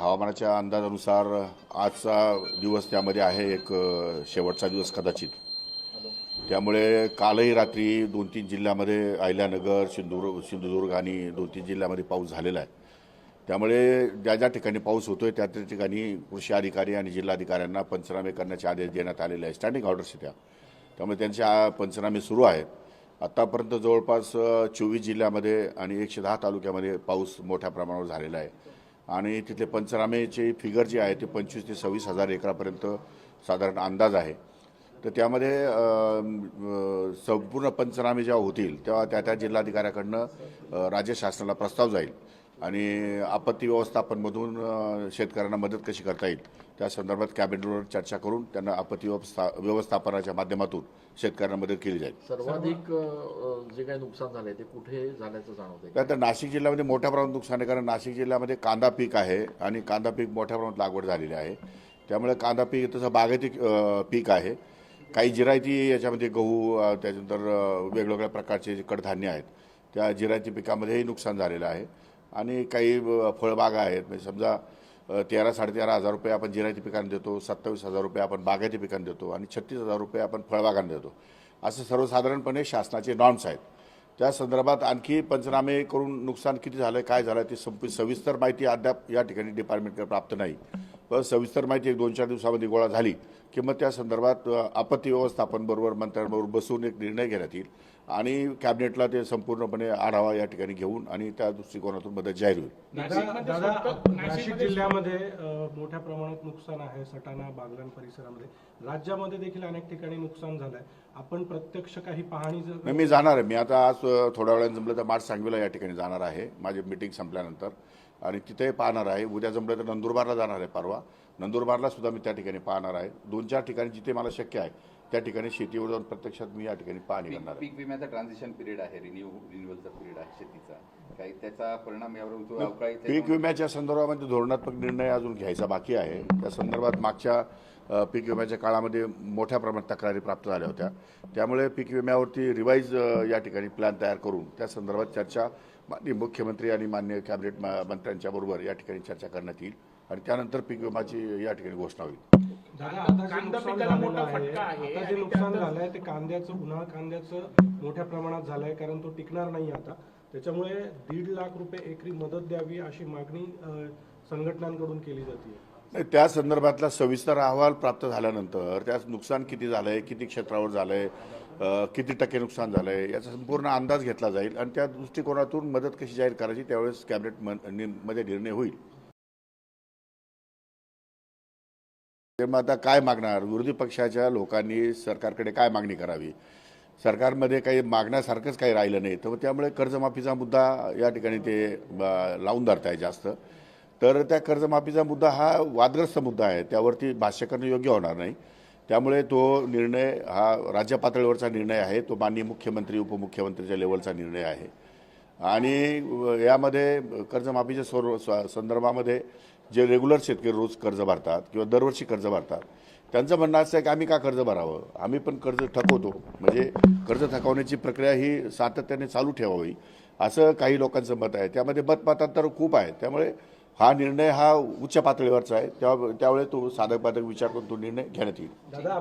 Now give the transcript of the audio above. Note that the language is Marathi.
हवामानाच्या अंदाजानुसार आजचा दिवस त्यामध्ये आहे एक शेवटचा दिवस कदाचित. त्यामुळे कालही रात्री दोन तीन जिल्ह्यामध्ये अहिल्यानगर सिंधुदुर्ग सिंधुदुर्ग आणि दोन तीन जिल्ह्यामध्ये पाऊस झालेला आहे. त्यामुळे ज्या ज्या ठिकाणी पाऊस होतोय त्या त्या ठिकाणी कृषी अधिकारी आणि जिल्हाधिकाऱ्यांना पंचनामे करण्याचे आदेश देण्यात आलेले आहे स्टँडिंग ऑर्डर्स त्या. त्यामुळे त्यांचे आ- पंचनामे सुरू आहेत. आत्तापर्यंत जवळपास चोवीस जिल्ह्यामध्ये आणि एकशे दहा तालुक्यामध्ये पाऊस मोठ्या प्रमाणावर झालेला आहे. आणि तिथले पंचनामेचे फिगर जे आहे ते पंचवीस ते सव्वीस हजार एकरापर्यंत साधारण अंदाज आहे. तर त्यामध्ये संपूर्ण पंचनामे जेव्हा होतील तेव्हा त्या त्या जिल्हाधिकाऱ्याकडनं राज्य शासनाला प्रस्ताव जाईल. आणि आपत्ती व्यवस्थापनमधून शेतकऱ्यांना मदत कशी करता येईल? त्या संदर्भात कॅबिनेटवर चर्चा करून त्यांना आपत्ती व्यवस्था व्यवस्थापनाच्या माध्यमातून शेतकऱ्यांना मदत केली जाईल. सर्वाधिक जे काही नुकसान झालंय ते कुठे झाल्याचं जाणवतंय? त्यानंतर नाशिक जिल्ह्यामध्ये मोठ्या प्रमाणात नुकसान आहे कारण नाशिक जिल्ह्यामध्ये कांदा पीक आहे आणि कांदा पीक मोठ्या प्रमाणात लागवड झालेली आहे. त्यामुळे कांदा पीक तसं बागायती पीक आहे. काही जिरायती याच्यामध्ये गहू त्याच्यानंतर वेगवेगळ्या प्रकारचे जे कडधान्य आहेत त्या जिरायती पिकामध्येही नुकसान झालेलं आहे. आणि काही फळबागा आहेत. म्हणजे समजा तेरा साडेतेरा हजार रुपये आपण जिरायती पिकांना देतो सत्तावीस हजार रुपये आपण बागायती पिकांना देतो आणि छत्तीस हजार रुपये आपण फळबागांना देतो. असं सर्वसाधारणपणे शासनाचे नॉर्म्स आहेत. त्या संदर्भात आणखी पंचनामे करून नुकसान किती झालं काय झालं ते संप सविस्तर माहिती अद्याप या ठिकाणी डिपार्टमेंटकडे प्राप्त नाही. पण सविस्तर माहिती एक दोन चार दिवसामध्ये गोळा झाली की मग त्या संदर्भात आपत्ती व्यवस्थापन बरोबर मंत्र्यांबरोबर बसून एक निर्णय घेण्यात येईल. आणि कॅबिनेटला ते संपूर्णपणे आढावा या ठिकाणी घेऊन आणि त्या दृष्टिकोनातून मदत जाहीर होईल. नाशिक जिल्ह्यामध्ये मोठ्या प्रमाणात नुकसान आहे सटाणा बागलाण परिसरामध्ये. राज्यामध्ये देखील अनेक ठिकाणी नुकसान झालंय. आपण प्रत्यक्ष काही पाहणी जर- नाही, मी जाणार आहे. मी आता आज थोड्या वेळाने जमलं तर मार्च सांगवीला या ठिकाणी जाणार आहे. माझी मिटिंग संपल्यानंतर. आणि तिथे पाहणार आहे. उद्या जमलं तर नंदुरबारला जाणार आहे परवा. नंदुरबारला सुद्धा मी त्या ठिकाणी पाहणार आहे. दोन चार ठिकाणी जिथे मला शक्य आहे त्या ठिकाणी शेतीवर जाऊन प्रत्यक्षात मी या ठिकाणी पाहणी करणार आहे. विम्याचा ट्रान्झिशन पिरियड आहे रिन्यू रिन्युअलचा पिरियड आहे शेतीचा. काही त्याचा परिणाम यावर होतो अवकाळी पीक विम्याच्या संदर्भामध्ये धोरणात्मक निर्णय अजून घ्यायचा बाकी आहे. त्या संदर्भात मागच्या पीक विम्याच्या काळामध्ये मोठ्या प्रमाणात तक्रारी प्राप्त झाल्या होत्या. त्यामुळे पीक विम्यावरती रिवाईज या ठिकाणी प्लॅन तयार करून त्या संदर्भात चर्चा माननीय मुख्यमंत्री आणि मान्य कॅबिनेट मंत्र्यांच्या बरोबर या ठिकाणी चर्चा करण्यात येईल आणि त्यानंतर पीक विम्याची या ठिकाणी घोषणा होईल. दादा आता जे कांदा नुकसान पिकाला झालेलं आहे फटका आहे आता जे आणि नुकसान त्यात- झालंय ते कांद्याचं उन्हाळ कांद्याचं मोठ्या प्रमाणात झालंय कारण तो टिकणार नाही आता. त्याच्यामुळे दीड लाख रुपये एकरी मदत द्यावी अशी मागणी अ, संघटनांकडून केली जाते नाही, त्या संदर्भातला सविस्तर अहवाल प्राप्त झाल्यानंतर त्यात नुकसान किती झालंय किती क्षेत्रावर झालंय अ, किती टक्के नुकसान झालंय याचा संपूर्ण अंदाज घेतला जाईल आणि त्या दृष्टिकोनातून मदत कशी जाहीर करायची त्यावेळेस कॅबिनेट मन- नि- मध्ये निर्णय होईल. ते मग आता काय मागणार? विरोधी पक्षाच्या लोकांनी सरकारकडे काय मागणी करावी? सरकारमध्ये काही मागण्यासारखंच काही राहिलं नाही. तर त्यामुळे कर्जमाफीचा मुद्दा या ठिकाणी ते लावून धरताय जास्त. तर त्या कर्जमाफीचा मुद्दा हा वादग्रस्त मुद्दा आहे. त्यावरती भाष्य करणं योग्य होणार नाही. त्यामुळे तो निर्णय हा राज्य पातळीवरचा निर्णय आहे. तो माननीय मुख्यमंत्री उपमुख्यमंत्रीच्या लेवलचा निर्णय आहे. आणि यामध्ये कर्जमाफीच्या सर्व संदर्भामध्ये जे रेग्युलर शेतकरी रोज कर्ज भरतात किंवा दरवर्षी कर्ज भरतात त्यांचं म्हणणं असं आहे की आम्ही का कर्ज भरावं? आम्ही पण कर्ज थकवतो. म्हणजे कर्ज थकवण्याची प्रक्रिया ही सातत्याने चालू ठेवावी असं काही लोकांचं मत आहे. त्यामध्ये मतमतांतर खूप आहे. त्यामुळे हा निर्णय हा उच्च पातळीवरचा आहे. त्या त्यावेळी तो साधक बाधक विचार करून तो निर्णय घेण्यात येईल.